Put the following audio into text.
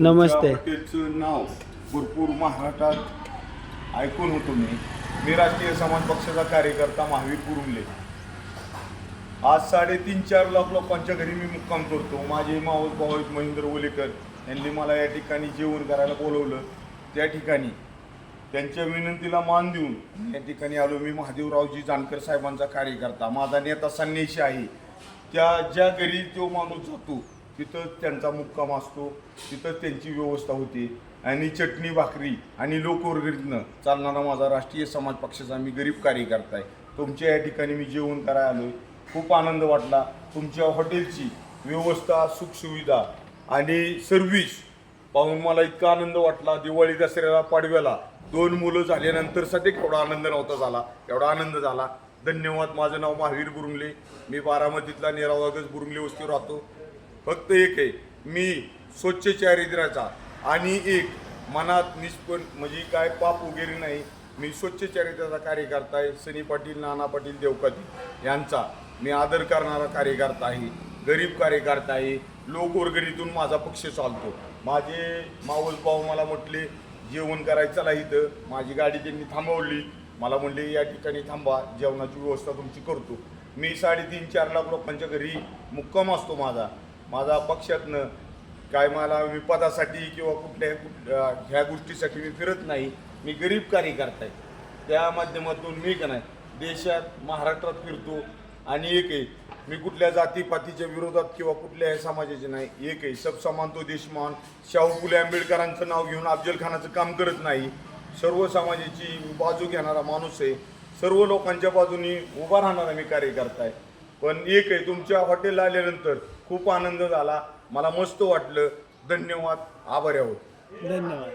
नमस्ते. हॉटेलचं नाव भरपूर महाराष्ट्रात ऐकून होतो मी. मी राष्ट्रीय समाज पक्षाचा कार्यकर्ता महावीर कुरुंगले आज साडेतीन चार लाख लोकांच्या घरी मी मुक्काम करतो. माझे मावस भाऊ महेंद्र ओलेकर. यांनी मला या ठिकाणी जेवण करायला बोलवलं. त्या ठिकाणी त्यांच्या विनंतीला मान देऊन या ठिकाणी आलो मी. महादेवरावजी जानकर साहेबांचा कार्यकर्ता. माझा नेता संन्याशी आहे. त्या ज्या घरी तो माणूस जातो तिथं त्यांचा मुक्काम असतो तिथं त्यांची व्यवस्था होते. आणि चटणी भाकरी आणि लोकवर्गीतनं चालणारा माझा राष्ट्रीय समाज पक्षाचा मी गरीब कार्यकर्ता आहे. तुमच्या या ठिकाणी मी जेवण करायला आलो खूप आनंद वाटला. तुमच्या हॉटेलची व्यवस्था सुखसुविधा आणि सर्व्हिस पाहून मला इतका आनंद वाटला. दिवाळी दसऱ्याला पाडव्याला दोन मुलं झाल्यानंतर सध्या एवढा आनंद नव्हता झाला. एवढा आनंद झाला. धन्यवाद. माझं नाव महावीर बुरुंगले. मी बारामतीतला निरावागज बुरुंगले वस्तीवर राहतो. फक्त एक आहे मी स्वच्छ चारित्र्याचा आणि एक मनात निष्पण म्हणजे काय पाप वगैरे नाही मी स्वच्छ चारित्र्याचा कार्यकर्ता आहे सनी पाटील नाना पाटील देवकाती यांचा मी आदर करणारा कार्यकर्ता आहे गरीब कार्यकर्ता आहे लोकवर्गणीतून माझा पक्ष चालतो. माझे मावस भाऊ मला म्हटले जेवण करायचं चला इथं. माझी गाडी त्यांनी थांबवली. मला म्हणले या ठिकाणी थांबा जेवणाची व्यवस्था तुमची करतो. मी साडेतीन चार लाख लोकांच्या घरी मुक्काम असतो माझा. माझा पक्षातनं काय मला मी पदासाठी किंवा कुठल्या कुठ- ह्या गोष्टीसाठी मी फिरत नाही. मी गरीब कार्यकर्ता आहे. त्या माध्यमातून मी का नाही देशात महाराष्ट्रात फिरतो आणि एक आहे मी कुठल्या जातीपातीच्या विरोधात किंवा कुठल्याही समाजाचे नाही एक आहे सब समान तो देशमान शाहू फुले आंबेडकरांचं नाव घेऊन अफजल खानाचं काम करत नाही. सर्व समाजाची बाजू घेणारा माणूस आहे. सर्व लोकांच्या बाजूनी उभा राहणारा मी कार्यकर्ता आहे. पण एक आहे तुमच्या हॉटेलला आल्यानंतर खूप आनंद झाला. मला मस्त वाटलं. धन्यवाद. आभार आहोत. धन्यवाद.